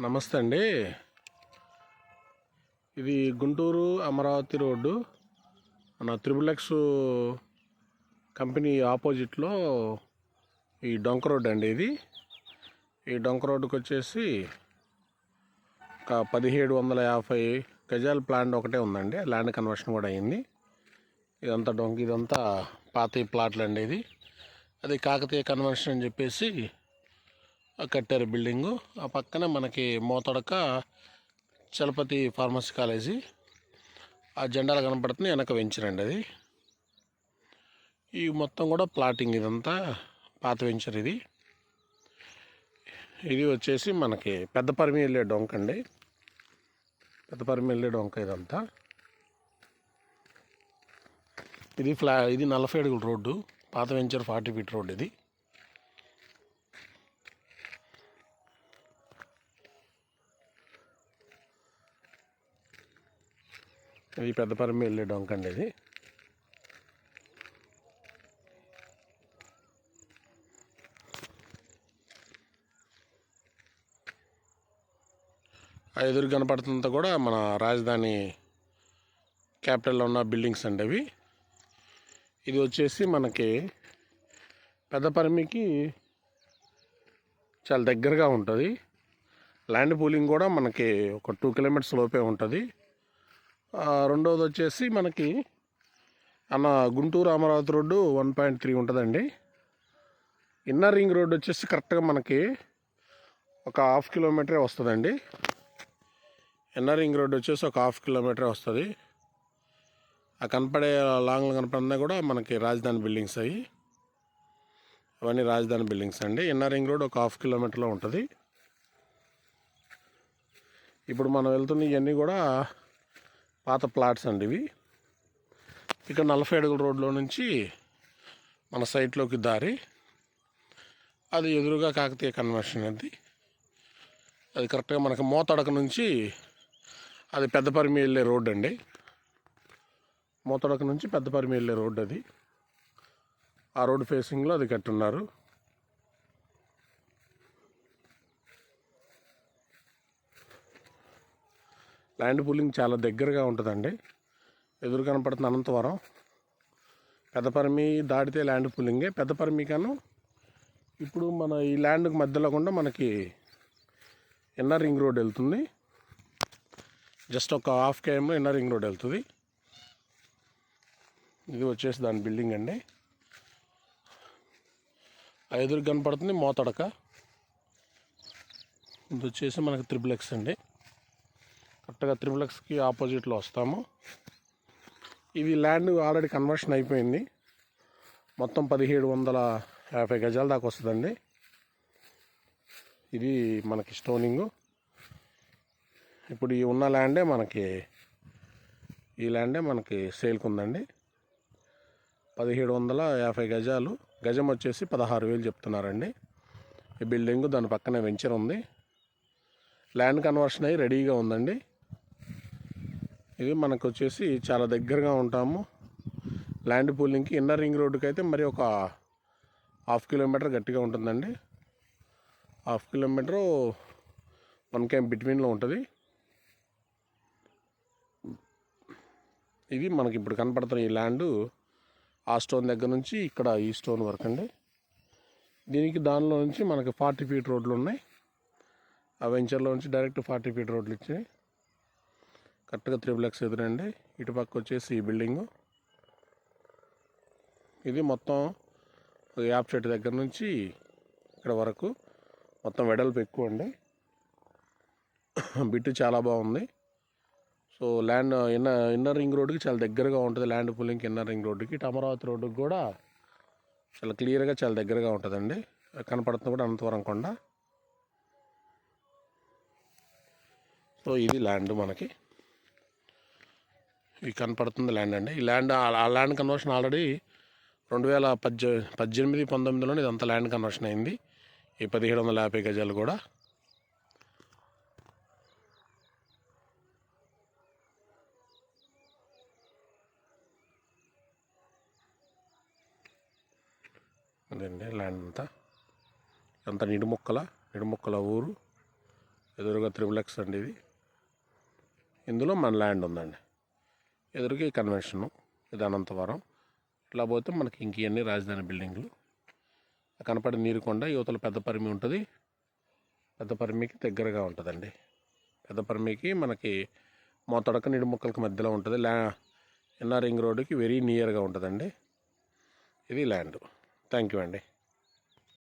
నమస్తే అండి. ఇది గుంటూరు అమరావతి రోడ్డు. మన త్రిబుల్ ఎక్స్ కంపెనీ ఆపోజిట్లో ఈ డొంక రోడ్ అండి ఇది. ఈ డొంక రోడ్డుకి వచ్చేసి ఒక పదిహేడు వందల యాభై గజాల ప్లాంట్ ఒకటే ఉందండి. ల్యాండ్ కన్వర్షన్ కూడా అయింది. ఇదంతా డొంక ఇదంతా పాత ప్లాట్లు అండి ఇది. అది కాకతీయ కన్వర్షన్ అని చెప్పేసి కట్టారు బిల్డింగు. ఆ పక్కన మనకి మోతడక చలపతి ఫార్మసీ కాలేజీ. ఆ జెండాలు కనపడుతుంది వెనక వెంచరండి అది. ఈ మొత్తం కూడా ప్లాటింగ్ ఇదంతా పాత వెంచర్ ఇది. ఇది వచ్చేసి మనకి పెద్ద పరిమి వెళ్ళే డొంక అండి. పెద్ద పరిమి వెళ్ళే డొంక ఇదంతా. ఇది ఫ్లా ఇది నలభై అడుగుల రోడ్డు పాత వెంచర్ ఫార్టీ ఫీట్ రోడ్ ఇది. ఇది పెద్దపరమి వెళ్ళే డొంక అండి ఇది. ఆ ఎదురు కనపడుతుందంతా కూడా మన రాజధాని క్యాపిటల్లో ఉన్న బిల్డింగ్స్ అండి అవి. ఇది వచ్చేసి మనకి పెద్ద పరిమికి చాలా దగ్గరగా ఉంటుంది. ల్యాండ్ పూలింగ్ కూడా మనకి ఒక టూ కిలోమీటర్స్ లోపే ఉంటుంది. రెండవది వచ్చేసి మనకి అన్న Guntur Amaravati road one point three ఉంటుందండి. ఇన్నర్ రింగ్ రోడ్డు వచ్చేసి కరెక్ట్గా మనకి ఒక హాఫ్ కిలోమీటరే వస్తుందండి. ఇన్నర్ రింగ్ రోడ్డు వచ్చేసి ఒక హాఫ్ కిలోమీటరే వస్తుంది. ఆ కనపడే లాంగ్లో కనపడినా కూడా మనకి రాజధాని బిల్డింగ్స్ అవి అవన్నీ రాజధాని బిల్డింగ్స్ అండి. ఇన్నర్ రింగ్ రోడ్ ఒక హాఫ్ కిలోమీటర్లో ఉంటుంది. ఇప్పుడు మనం వెళ్తున్న ఇవన్నీ కూడా పాత ప్లాట్స్ అండి ఇవి. ఇక్కడ నలభై అడుగుల రోడ్లో నుంచి మన సైట్లోకి దారి. అది ఎదురుగా కాకతీయ కన్వర్షన్ అది అది కరెక్ట్గా మనకి మోతడక నుంచి అది పెద్దపరిమి వెళ్ళే రోడ్ అండి. మోతడక నుంచి పెద్ద పరిమి వెళ్ళే రోడ్ అది. ఆ రోడ్డు ఫేసింగ్లో అది కట్టున్నారు. ల్యాండ్ పూలింగ్ చాలా దగ్గరగా ఉంటుందండి. ఎదురు కనపడుతుంది అనంతవరం. పెద్దపరిమి దాటితే ల్యాండ్ పూలింగే. పెద్దపరిమి కాను ఇప్పుడు మన ఈ ల్యాండ్కి మధ్యలో కూడా మనకి ఇన్నర్ రింగ్ రోడ్ వెళ్తుంది. జస్ట్ ఒక half KM inner ring road వెళ్తుంది. ఇది వచ్చేసి దాని బిల్డింగ్ అండి. ఆ ఎదురు కనపడుతుంది మోతడక. ఇది వచ్చేసి మనకి త్రిబుల్ ఎక్స్ అండి. కరెక్ట్గా త్రిబుల్ ఎక్స్కి ఆపోజిట్లో వస్తాము. ఇది ల్యాండ్ ఆల్రెడీ కన్వర్షన్ అయిపోయింది. మొత్తం పదిహేడు వందల యాభై గజాల దాకా వస్తుందండి. ఇది మనకి స్టోనింగు. ఇప్పుడు ఈ ఉన్న ల్యాండే మనకి ఈ ల్యాండే మనకి సేల్కి ఉందండి పదిహేడు వందల యాభై గజాలు. గజం వచ్చేసి పదహారు వేలు చెప్తున్నారండి. ఈ బిల్డింగ్ దాని పక్కనే వెంచర్ ఉంది. ల్యాండ్ కన్వర్షన్ అయ్యి రెడీగా ఉందండి. ఇది మనకు వచ్చేసి చాలా దగ్గరగా ఉంటాము. ల్యాండ్ పూలింగ్కి ఇన్నర్ రింగ్ రోడ్డుకి అయితే మరి ఒక హాఫ్ కిలోమీటర్ గట్టిగా ఉంటుందండి. హాఫ్ కిలోమీటరు వన్ కేమ్ బిట్వీన్లో ఉంటుంది. ఇది మనకి ఇప్పుడు కనపడుతున్న ఈ ల్యాండ్ ఆ స్టోన్ దగ్గర నుంచి ఇక్కడ ఈ స్టోన్ వరకు అండి దీనికి దానిలో నుంచి మనకి ఫార్టీ ఫీట్ రోడ్లు ఉన్నాయి ఆ వెంచర్లో నుంచి డైరెక్ట్ ఫార్టీ ఫీట్ రోడ్లు ఇచ్చాయి కరెక్ట్గా త్రిబుల్ ఎక్స్ ఎదురండి. ఇటు పక్క వచ్చేసి ఈ బిల్డింగు. ఇది మొత్తం యాప్ చెట్టు దగ్గర నుంచి ఇక్కడ వరకు మొత్తం వెడల్పు ఎక్కువ అండి. బిట్టు చాలా బాగుంది. So land inner inner ring రోడ్డుకి చాలా దగ్గరగా ఉంటుంది. ల్యాండ్ పుల్లింగ్కి ఇన్నర్ రింగ్ రోడ్డుకి ఇటు అమరావతి రోడ్డుకి కూడా చాలా క్లియర్గా చాలా దగ్గరగా ఉంటుందండి. కనపడుతుంది కూడా అనంతవరం కొండ. సో ఇది ల్యాండ్ మనకి. ఇది కనపడుతుంది ల్యాండ్ అండి. ఈ ల్యాండ్ ఆ ల్యాండ్ కన్వర్షన్ ఆల్రెడీ రెండు వేల పద్దె పద్దెనిమిది పంతొమ్మిదిలో ఇదంతా ల్యాండ్ కన్వర్షన్ అయింది. ఈ పదిహేడు వందల యాభై గజాలు కూడా. అదండి ల్యాండ్ అంతా. అంత నిడుముక్కల నిడుముక్కల ఊరు. ఎదురుగా త్రిబుల్ ఎక్స్ అండి ఇది. ఇందులో మన ల్యాండ్ ఉందండి. ఎదురుగా ఈ కన్వెన్షను ఇది అనంతవరం. ఇట్లా పోతే మనకి ఇంక ఇవన్నీ రాజధాని బిల్డింగ్లు. కనపడే నీరుకొండ యువతల పెద్ద పరిమి ఉంటుంది. పెద్ద పరిమికి దగ్గరగా ఉంటుందండి. పెద్ద పరిమికి మనకి మోతడక నిడుముక్కలకి మధ్యలో ఉంటుంది. ల్యా ఎన్ఆర్ రింగ్ రోడ్డుకి వెరీ నియర్గా ఉంటుందండి. ఇది ల్యాండ్. థ్యాంక్ యూ అండి.